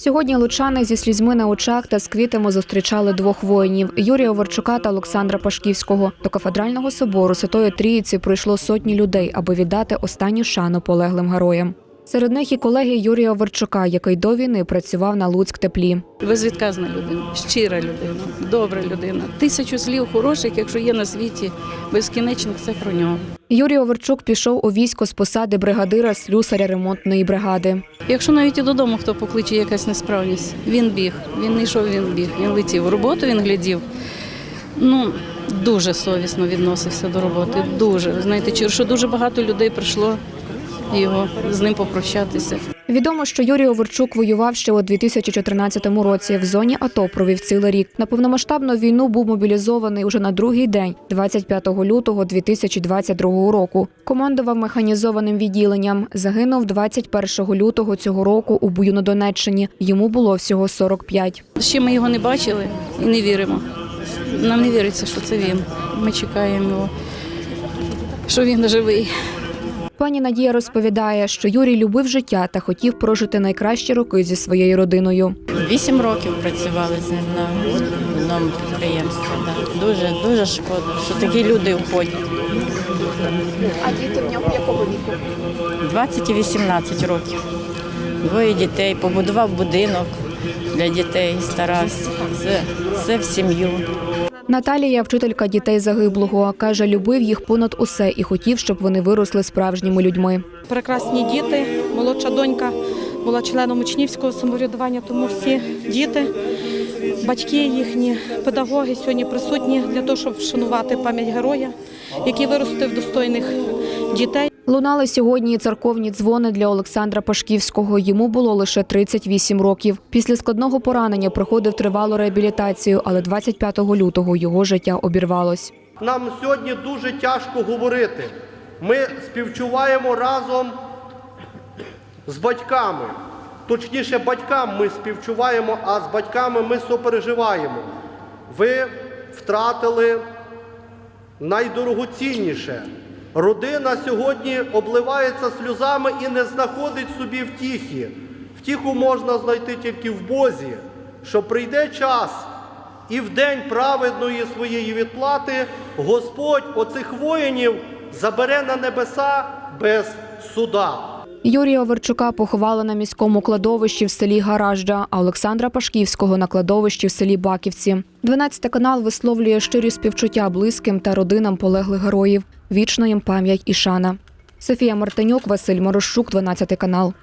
Сьогодні лучани зі слізьми на очах та з квітами зустрічали двох воїнів Юрія Оверчука та Олександра Пашківського. До кафедрального собору Святої Трійці прийшло сотні людей, аби віддати останню шану полеглим героям. Серед них і колеги Юрія Оверчука, який до війни працював на Луцьк теплі. Безвідказна людина, щира людина, добра людина. Тисячу слів хороших, якщо є на світі, безкінечних це про нього. Юрій Оверчук пішов у військо з посади бригадира слюсаря ремонтної бригади. Якщо навіть і додому хто покличе якась несправність, він біг. Він не йшов, він біг. Він летів. Роботу він глядів. Ну, дуже совісно відносився до роботи. Дуже. Ви знаєте, що дуже багато людей прийшло його з ним попрощатися. Відомо, що Юрій Оверчук воював ще у 2014 році. В зоні АТО провів цілий рік. На повномасштабну війну був мобілізований уже на другий день, 25 лютого 2022 року. Командував механізованим відділенням. Загинув 21 лютого цього року у бою на Донеччині. Йому було всього 45. Ще ми його не бачили і не віримо. Нам не віриться, що це він. Ми чекаємо його, що він живий. Пані Надія розповідає, що Юрій любив життя та хотів прожити найкращі роки зі своєю родиною. Вісім років працювали з ним на одному підприємстві. Да. Дуже дуже шкода, що такі люди входять. А діти в нього якого віку? 20 і 18 років. Двоє дітей, побудував будинок для дітей, старався. Все, все в сім'ю. Наталія, вчителька дітей загиблого, каже, любив їх понад усе і хотів, щоб вони виросли справжніми людьми. прекрасні діти. Молодша донька була членом учнівського самоврядування, тому всі діти, батьки їхні, педагоги сьогодні присутні для того, щоб вшанувати пам'ять героя, який виростив достойних дітей. Лунали сьогодні церковні дзвони для Олександра Пашківського. Йому було лише 38 років. Після складного поранення проходив тривалу реабілітацію, але 25 лютого його життя обірвалось. Нам сьогодні дуже тяжко говорити. Ми співчуваємо разом з батьками. Точніше, батькам ми співчуваємо, а з батьками ми сопереживаємо. Ви втратили найдорогоцінніше. Родина сьогодні обливається сльозами і не знаходить собі втіхи. Втіху можна знайти тільки в Бозі, що прийде час, і в день праведної своєї відплати Господь оцих воїнів забере на небеса без суда. Юрія Оверчука поховали на міському кладовищі в селі Гаражджа, а Олександра Пашківського на кладовищі в селі Баківці. 12 канал висловлює щирі співчуття близьким та родинам полеглих героїв. Вічна їм пам'ять і шана. Софія Мартинюк, Василь Морошук, 12 канал.